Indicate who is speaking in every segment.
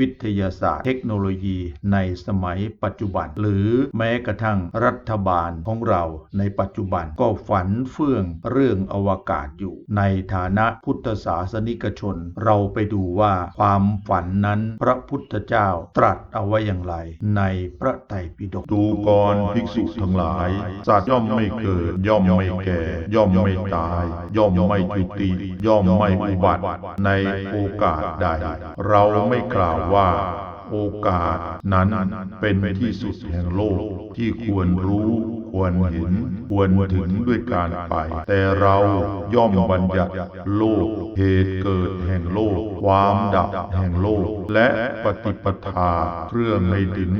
Speaker 1: วิทยาศาสตร์ เทคโนโลยีในสมัยปัจจุบัน หรือแม้กระทั่งรัฐบาลของเราในปัจจุบันก็ฝันเฟื่องเรื่องอวกาศอยู่ ในฐานะพุทธศาสนิกชน เราไปดูว่าความฝันนั้นพระพุทธเจ้าตรัสเอาไว้อย่างไร ในพระไตรปิฎก
Speaker 2: ดูก่อนภิกษุทั้งหลายสัตว์ย่อมไม่เกิด ย่อมไม่แก่ ย่อมไม่ตาย ย่อมไม่จุติ ย่อมไม่อุบัติ ในโอกาสใดเราไม่กล่าวว่า โอกาสนั้นเป็นที่สุดแห่งโลกที่ควรรู้ควรเห็นควรถึงด้วยการไป แต่เราย่อมบัญญัติโลก เหตุเกิดแห่งโลก ความดับแห่งโลก และปฏิปทาเครื่องให้ถึง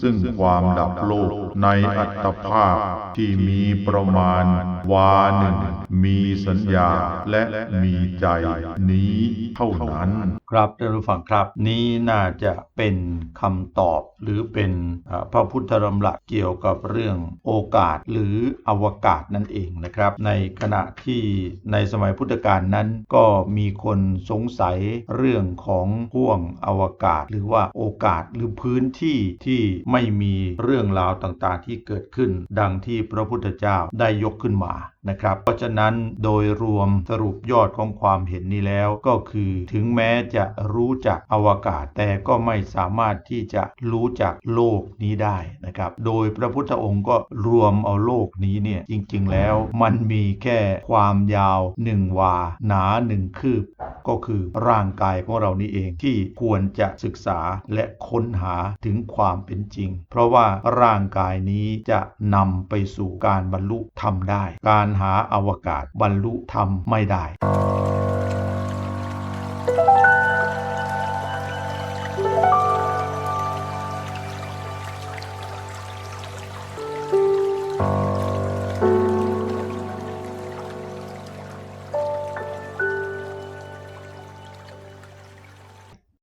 Speaker 2: ซึ่งความดับโลกในอัตภาพที่มีประมาณวาหนึ่ง มีสัญญาและมีใจนี้เท่านั้น
Speaker 1: ครับท่านผู้ฟังครับ นี้น่าจะเป็นคำตอบ หรือเป็นพระพุทธดำรัสเกี่ยวกับเรื่องโอกาสหรืออวกาศนั่นเองนะครับ ในขณะที่ในสมัยพุทธกาลนั้นก็มีคนสงสัยเรื่องของห่วงอวกาศ หรือว่าโอกาสหรือพื้นที่ที่ไม่มีเรื่องราวต่างๆ ที่เกิดขึ้น ดังที่พระพุทธเจ้าได้ยกขึ้นมา นะครับ เพราะฉะนั้นโดยรวมสรุปยอดของความเห็นนี้แล้วก็คือถึงแม้จะรู้จักอวกาศ แต่ก็ไม่สามารถที่จะรู้จักโลกนี้ได้นะครับ โดยพระพุทธองค์ก็รวมเอาโลกนี้เนี่ยจริงๆแล้วมันมีแค่ความยาวหนึ่งวา หนาหนึ่งคืบ ก็คือร่างกายของเรานี่เองที่ควรจะศึกษาและค้นหาถึงความเป็นจริง เพราะว่าร่างกายนี้จะนำไปสู่การบรรลุธรรมได้ การหาอวกาศบรรลุธรรมไม่ได้